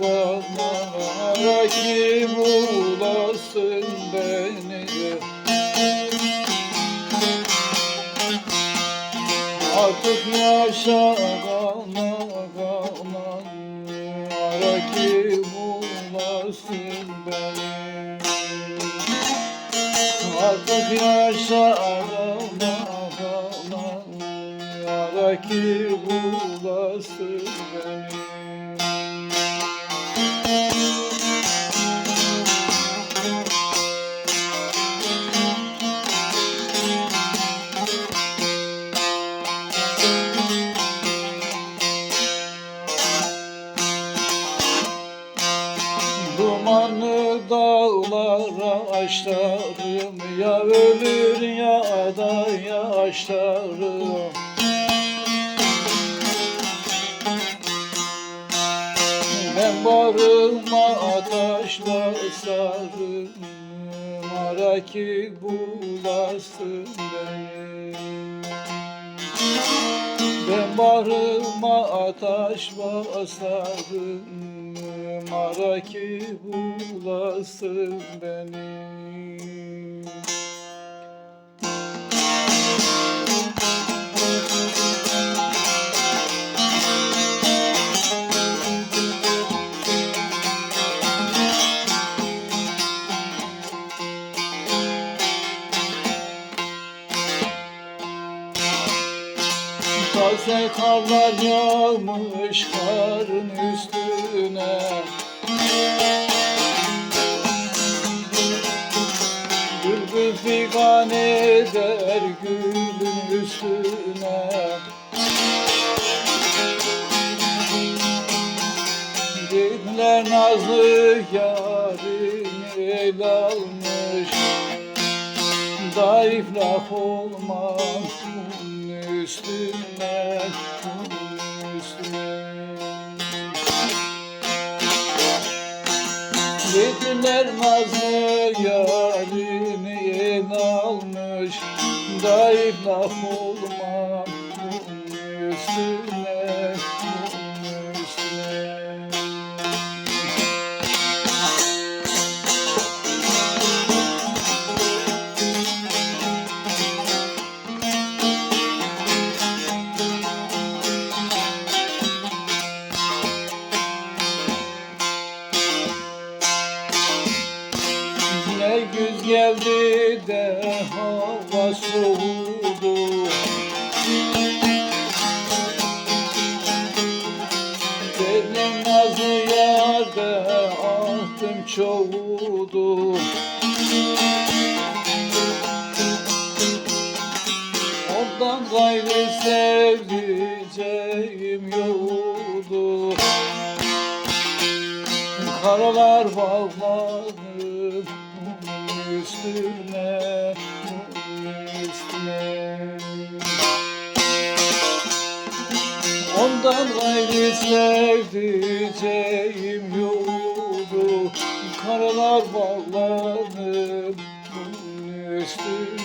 bana kim bulasın beni. Artık yaşa kana kana Ara kim bulasın beni. Artık yaşa kana kana Ara kim bulasın beni. Dağlara açlarım Ya ölür ya da yaşlarım Ben bağrıma ateşle sarım Ara ki bulasın beni. Ben bağrıma ateş basarım Ara ki bulasın beni Taze karlar yağmış karın üstüne. Bülbül figan eder gülün üstüne. Dediler nazlı yarim el almış Zayıf laf olmaz bunun üstüne bunun üstüne Dediler nazlı yarini el almış Zayıf laf olmaz bunun üstüne güz geldi de hava soğudu. Benim nazlı yerde ahtım çoğudu. Ondan gayrı sevdiceğim yoktu. Karalar bağladım bunun üstüne üstüne. Ondan gayrı sevdiceğim yoldu Karalar bağlanıp üstüne.